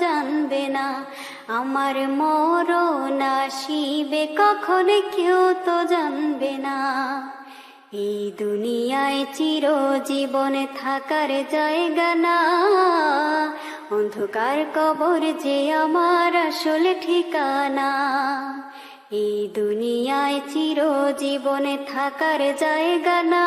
জানবে না, আমার মরণ আসিবে কখন? কেউ তো জানবে না। এই দুনিয়ায় চির জীবনে থাকার জায়গা না। অন্ধকার কবর যে আমার আসল ঠিকানা। এই দুনিয়ায় চির জীবনে থাকার জায়গা না।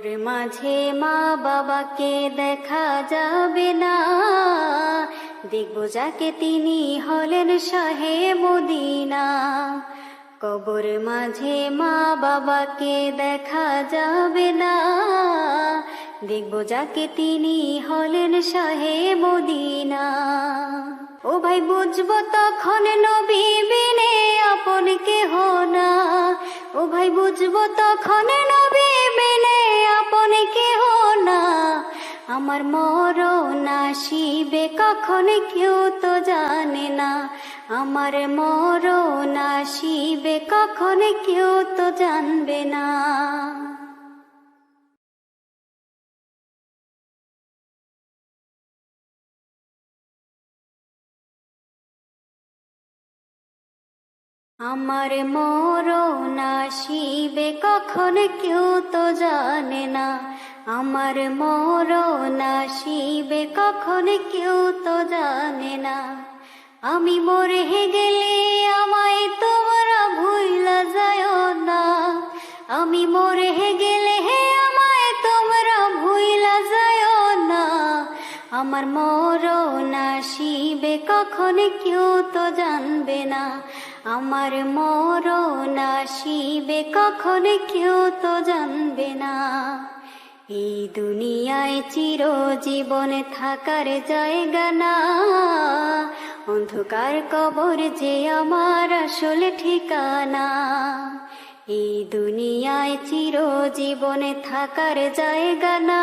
কবর মাঝে মা বাবাকে দেখা যাবে না। দেখব যাকে তিনি হলেন শাহে মদিনা। কবর মাঝে মা বাবাকে দেখা যাবে না। দেখব যাকে তিনি হলেন শাহে মদিনা। ও ভাই বুঝব তখন নবী বিনে আপন কেহ না। ও ভাই বুঝব তখন নবী মেলে আপন কেহ না। আমার মরণ আসিবে কখন কেউ তো জানে না। আমার মরণ আসিবে কখন কেউ তো জানবে না। আমার মরণ আসিবে কখন কেউ তো জানে না। আমার মরণ আসিবে কখন কেউ তো জানে না। আমি মরে গেলে আমায় তোমরা আমার মরণ আসিবে, কখন কেউ তো জানবে না। আমার মরণ আসিবে, কখন কেউ তো জানবে না। এই দুনিয়ায় চির জীবনে থাকার জায়গা না। অন্ধকার কবর যে আমার আসলে ঠিকানা। এই দুনিয়ায় চির জীবনে থাকার জায়গা না।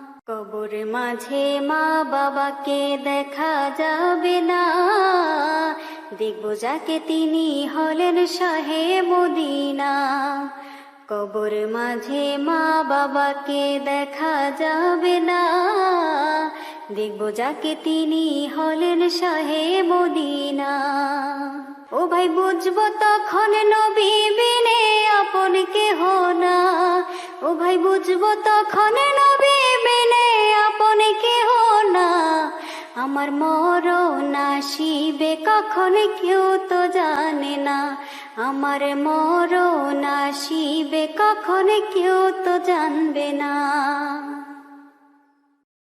কবর মাঝে মা বাবাকে দেখা যাবে না। দেখব যাকে তিনি হলেন শাহে মদিনা। কবর মাঝে মা বাবাকে দেখা যাবে না। দেখব যাকে তিনি হলেন শাহে মদিনা। ও ভাই, বুঝব তখন নবী বিনে আপন কেহ না। ও ভাই বুঝব তখন নবী মেনে আপন কেহ না। আমার মরণ আসিবে কখন কেউ তো জানে না। আমার মরণ আসিবে কখন কেউ তো জানবে না।